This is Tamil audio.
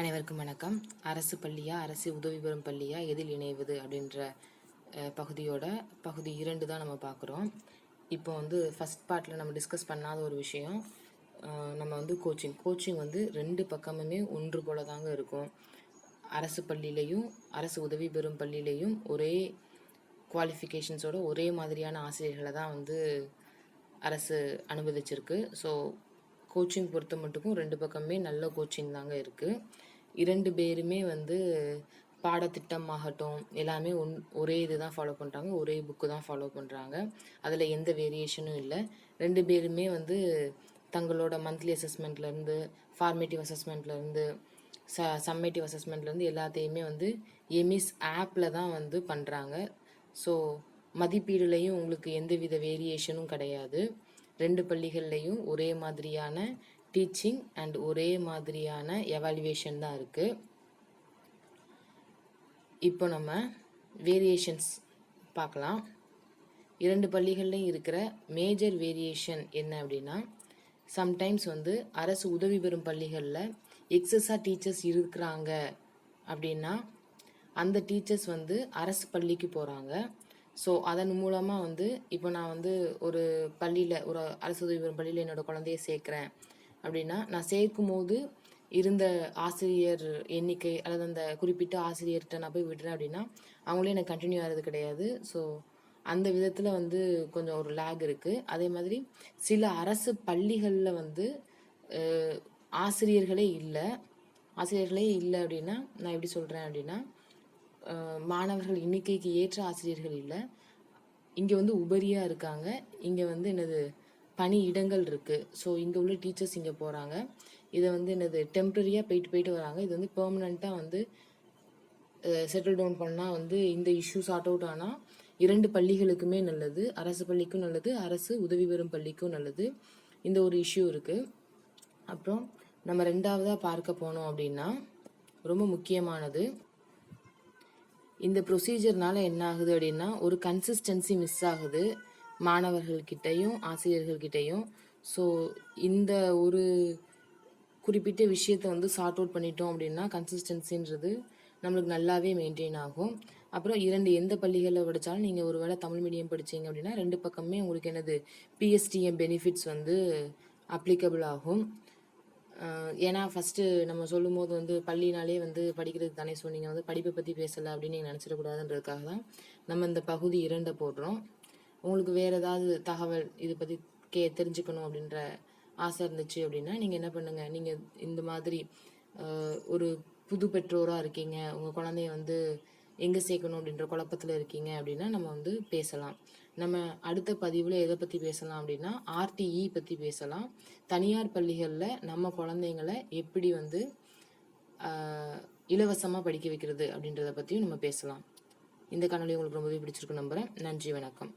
அனைவருக்கும் வணக்கம். அரசு பள்ளியா அரசு உதவி பெறும் பள்ளியா எதில் இணைவது அப்படின்ற பகுதியோட பகுதி இரண்டு தான் நம்ம பார்க்குறோம். இப்போ வந்து ஃபஸ்ட் பார்ட்டில் நம்ம டிஸ்கஸ் பண்ணாத ஒரு விஷயம் நம்ம வந்து கோச்சிங் கோச்சிங் வந்து ரெண்டு பக்கமுமே ஒன்று போல தாங்க இருக்கும். அரசு பள்ளியிலையும் அரசு உதவி பெறும் பள்ளியிலையும் ஒரே குவாலிஃபிகேஷன்ஸோட ஒரே மாதிரியான ஆசிரியர்களை தான் வந்து அரசு அனுமதிச்சிருக்கு. ஸோ கோச்சிங் பொறுத்த மட்டுக்கும் ரெண்டு பக்கமே நல்ல கோச்சிங் தாங்க இருக்குது இரண்டு பேருமே வந்து பாடத்திட்டம் ஆகட்டும் எல்லாமே ஒன் ஒரே இது தான் ஃபாலோ பண்ணுறாங்க ஒரே புக்கு தான் ஃபாலோ பண்ணுறாங்க அதில் எந்த வேரியேஷனும் இல்லை. ரெண்டு பேருமே வந்து தங்களோட மந்த்லி அசஸ்மெண்ட்லேருந்து ஃபார்மேட்டிவ் அசஸ்மெண்ட்லேருந்து ச சம்மேட்டிவ் அசஸ்மெண்ட்லேருந்து எல்லாத்தையுமே வந்து எமிஸ் ஆப்பில் தான் வந்து பண்ணுறாங்க ஸோ மதிப்பீடுலையும் உங்களுக்கு எந்தவித வேரியேஷனும் கிடையாது. ரெண்டு பள்ளிகள்லையும் ஒரே மாதிரியான டீச்சிங் அண்ட் ஒரே மாதிரியான எவாலுவேஷன் தான் இருக்குது இப்போ நம்ம வேரியேஷன்ஸ் பார்க்கலாம். இரண்டு பள்ளிகள்லையும் இருக்கிற மேஜர் வேரியேஷன் என்ன அப்படின்னா சம்டைம்ஸ் வந்து அரசு உதவி பெறும் பள்ளிகளில் எக்ஸஸாக டீச்சர்ஸ் இருக்கிறாங்க அப்படின்னா அந்த டீச்சர்ஸ் வந்து அரசு பள்ளிக்கு போகிறாங்க ஸோ அதன் மூலமாக வந்து இப்போ நான் வந்து ஒரு பள்ளியில் ஒரு அரசு உதவி பெறும் பள்ளியில் என்னோட குழந்தைய சேர்க்குறேன். அப்படின்னா நான் சேர்க்கும் போது இருந்த ஆசிரியர் எண்ணிக்கை அல்லது அந்த குறிப்பிட்ட ஆசிரியர்கிட்ட நான் போய் விடுறேன் அப்படின்னா அவங்களே எனக்கு கண்டினியூ ஆகிறது கிடையாது. ஸோ அந்த விதத்தில் வந்து கொஞ்சம் ஒரு லேக் இருக்குது அதே மாதிரி சில அரசு பள்ளிகளில் வந்து ஆசிரியர்களே இல்லை. ஆசிரியர்களே இல்லை அப்படின்னா நான் எப்படி சொல்கிறேன் அப்படின்னா மாணவர்கள் எண்ணிக்கைக்கு ஏற்ற ஆசிரியர்கள் இல்லை. இங்கே வந்து உபரியாக இருக்காங்க. இங்கே வந்து என்னது பணி இடங்கள் இருக்குது ஸோ இங்கே உள்ள டீச்சர்ஸ் இங்கே போகிறாங்க இதை வந்து என்னது டெம்ப்ரரியாக போயிட்டு போயிட்டு வராங்க. இது வந்து பெர்மனண்ட்டாக வந்து செட்டில் டவுன் பண்ணால் வந்து இந்த இஷ்யூ சார்ட் அவுட் ஆனால் இரண்டு பள்ளிகளுக்குமே நல்லது. அரசு பள்ளிக்கும் நல்லது. அரசு உதவி பெறும் பள்ளிக்கும் நல்லது. இந்த ஒரு இஷ்யூ இருக்குது அப்புறம் நம்ம ரெண்டாவதாக பார்க்க போனோம் அப்படின்னா ரொம்ப முக்கியமானது. இந்த ப்ரொசீஜர்னால என்ன ஆகுது அப்படின்னா ஒரு கன்சிஸ்டன்சி மிஸ் ஆகுது மாணவர்கள்கிட்டையும் ஆசிரியர்கள்கிட்டையும். ஸோ இந்த ஒரு குறிப்பிட்ட விஷயத்தை வந்து சார்ட் அவுட் பண்ணிட்டோம் அப்படின்னா கன்சிஸ்டன்சின்றது நம்மளுக்கு நல்லாவே மெயின்டைன் ஆகும். அப்புறம் இரண்டு எந்த பள்ளிகளில் படித்தாலும் நீங்கள் ஒரு வேளை தமிழ் மீடியம் படிச்சீங்க அப்படின்னா ரெண்டு பக்கமே உங்களுக்கு என்னது பிஎஸ்டிஎம் பெனிஃபிட்ஸ் வந்து அப்ளிகபிள் ஆகும். ஏன்னா ஃபஸ்ட்டு நம்ம சொல்லும்போது வந்து பள்ளினாலே வந்து படிக்கிறதுக்கு தானே ஸோ நீங்கள் வந்து படிப்பை பற்றி பேசலை அப்படின்னு நீங்கள் நினச்சிடக்கூடாதுன்றதுக்காக தான் நம்ம இந்த பகுதி இரண்டை போடுறோம். உங்களுக்கு வேறு ஏதாவது தகவல் இதை பற்றி கே தெரிஞ்சுக்கணும் அப்படின்ற ஆசை இருந்துச்சு அப்படின்னா நீங்கள் என்ன பண்ணுங்கள் நீங்கள் இந்த மாதிரி ஒரு புது பெற்றோராக இருக்கீங்க. உங்கள் குழந்தைய வந்து எங்கே சேர்க்கணும் அப்படின்ற குழப்பத்தில் இருக்கீங்க அப்படின்னா நம்ம வந்து பேசலாம். நம்ம அடுத்த பதிவில் எதை பற்றி பேசலாம் அப்படின்னா ஆர்டிஇ பற்றி பேசலாம். தனியார் பள்ளிகளில் நம்ம குழந்தைங்கள எப்படி வந்து இலவசமாக படிக்க வைக்கிறது அப்படின்றத பற்றியும் நம்ம பேசலாம். இந்த காணொலி உங்களுக்கு ரொம்பவே பிடிச்சிருக்கு நம்புகிறேன் நன்றி வணக்கம்.